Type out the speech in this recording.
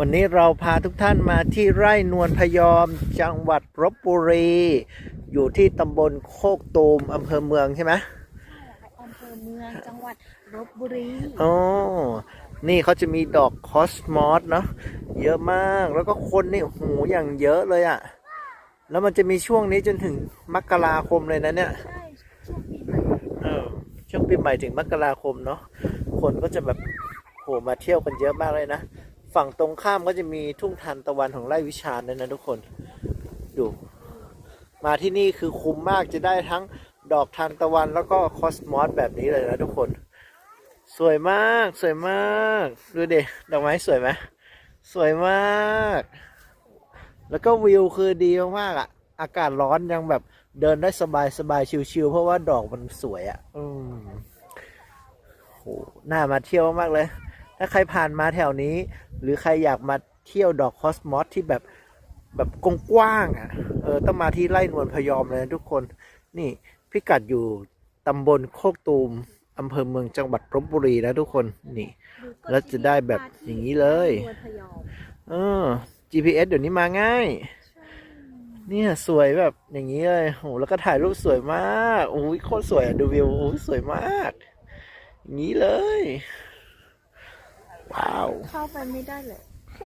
วันนี้เราพาทุกท่านมาที่ไร่นวลพยอมจังหวัดลบบุรี อยู่ที่ตำบลโคกตูมอำเภอเมืองใช่ไหมอำเภอเมืองจังหวัดลบบุรีอ๋อนี่เขาจะมีดอกคอสมอสเนาะเยอะมากแล้วก็คนนี่โอ้โหอย่างเยอะเลยอะ่ะ แล้วมันจะมีช่วงนี้จนถึงมกราคมเลยนะเนี่ยใช่ช่วงปีใหม่เออช่วงปีใหม่ถึงมกราคมเนาะคนก็จะแบบโหมาเที่ยวกันเยอะมากเลยนะ ฝั่งตรงข้ามก็จะมีทุ่งทานตะวันของไร่วิชาญด้วยนะทุกคน ดู มาที่นี่คือคุ้มมากจะได้ทั้งดอกทานตะวันแล้วก็คอสมอสแบบนี้เลยนะทุกคน สวยมากสวยมาก ดูเด็ดอกไม้สวยไหมสวยมาก แล้วก็วิวคือดีมากๆอะ อากาศร้อนยังแบบเดินได้สบายสบายชิวๆเพราะว่าดอกมันสวยอะ อืมโหน่ามาเที่ยวมากเลย ถ้าใครผ่านมาแถวนี้ หรือใครอยากมาเที่ยวดอกคอสมอสที่แบบแบบกว้างๆอะเออต้องมาที่ไร่นวลพยอมเลยนะทุกคนนี่พิกัดอยู่ตำบลโคกตูมอำเภอเมืองจังหวัดลบบุรีนะทุกคนนี่ แล้วจะได้แบบอย่างนี้เลยเออ GPS เดี๋ยวนี้มาง่าย เนี่ยสวยแบบอย่างนี้เลยโหแล้วก็ถ่ายรูปสวยมากโอ้ยโคตรสวยอะดูวิวโอ้ยสวยมาก อย่างนี้เลย เข้าไปไม่ได้เลย